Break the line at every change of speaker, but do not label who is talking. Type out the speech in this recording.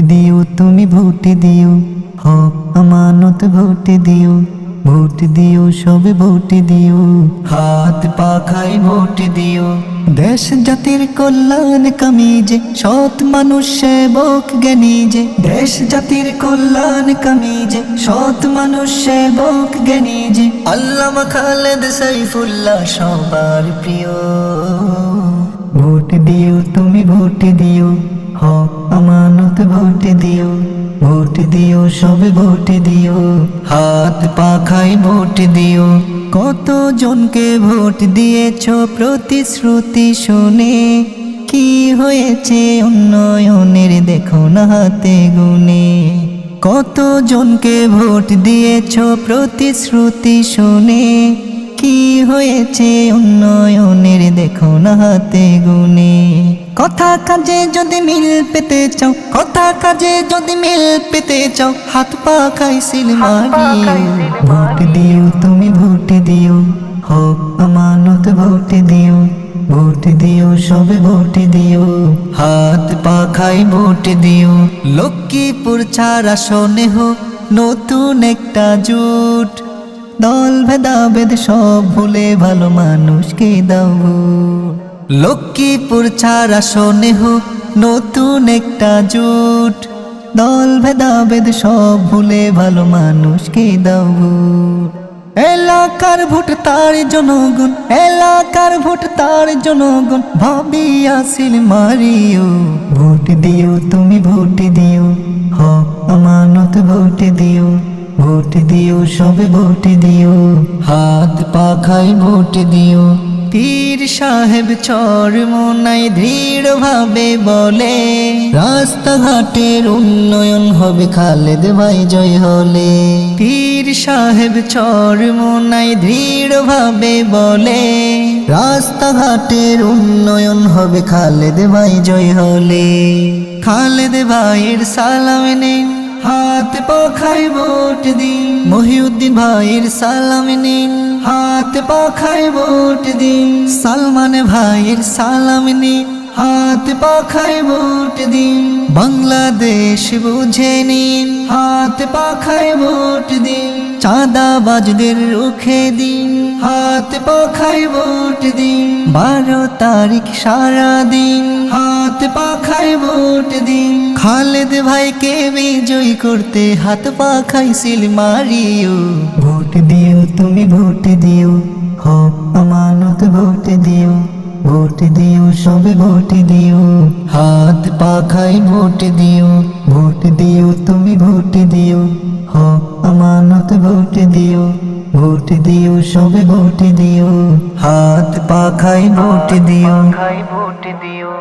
দিও, তুমি ভোট দিও। হক, আমানত ভোট দিও। ভোট দিও, সবে ভোট দিও। হাত পাখায় ভোট দিও। দেশ জাতির কল্যাণ কামিজে, সৎ মানুষ সেবক জ্ঞানী দেশ জাতির কল্যাণ কামিজে, সৎ মানুষ সেবক জ্ঞানী যে আল্লামা খালেদ সাইফুল্লাহ সবার প্রিয়। ভোট দিও, তুমি ভোট দিও। হক, আমানত ভোট দিও ভোট দিও, সবে ভোট দিও। হাত পাখায় ভোট দিও কত জনকে ভোট দিয়েছ প্রতিশ্রুতি শুনে? কি হয়েছে উন্নয়নের দেখো না হাতে গুনে? কত জনকে ভোট দিয়েছ প্রতিশ্রুতি শুনে? কি হয়েছে উন্নয়নের দেখো না হাতে গুনে? কথা কাজে যদি মিল পেতে চাও কথা কাজে যদি মিল পেতে চাও হাত পা খাইছিল মারিও ভোট দিও তুমি ভোট দিও হোক আমানত ভোট দিও ভোট দিও সবে ভোট দিও। হাত পা খাই ভোট দিও লক্ষ্মীপুর ছাড়া শোনে হোক নতুন একটা জুট। দল ভেদাভেদ সব ভুলে ভালো মানুষকে দাও। লক্ষ্মীপুর ছাড়া শোনে হোক নতুন একটা জুট। দল, ভেদাভেদ সব ভুলে ভালো মানুষকে দাও। এলাকার ভোট তার জনগণ, এলাকার ভোট তার জনগণ, ভাবি আসিল মারিও। ভোট দিও, তুমি ভোট দিও, হক, আমানত ভোট দিও। ভোট দিও, সবে ভোট দিও। হাত পাখায় ভোট দিও। পীর সাহেব চর মনাই দৃঢ় ভাবে বলে, রাস্তাঘাটের উন্নয়ন হবে খালেদ ভাই জয় হলে। পীর সাহেব চর মনাই দৃঢ় ভাবে বলে, রাস্তাঘাটের উন্নয়ন হবে খালেদ ভাই জয় হলে। খালেদ ভাইয়ের সালাম নিন হাত পাখায় ভোট দিন। মহিউদ্দিন ভাইয়ের সালাম নিন। হাত পাখায় ভোট দিন। সালমান ভাইয়ের সালাম নিন। হাত পাখায় ভোট দিন। বাংলাদেশ বুঝে নিন। হাত পাখায় ভোট দিন। চাঁদাবাজদের রুখে দিন। হাত পাখায় ভোট দিন। বারো তারিখ সারা দিন। হাত পাখায় ভোট দিন। খালেদ ভাইকে বিজয় করতে হাত পাখাই সিল মারিও। ভোট দিও তুমি ভোট দিও হক আমানত ভোট দিও ভোট দিও সবে ভোট দিও। হাত পাখাই ভোট দিও। ভোট দিও তুমি ভোট দিও হক আমানত ভোট দিও ভোট দিও সবে ভোট দিও। হাত পাখাই ভোট দিও।
খাই ভোট দিও।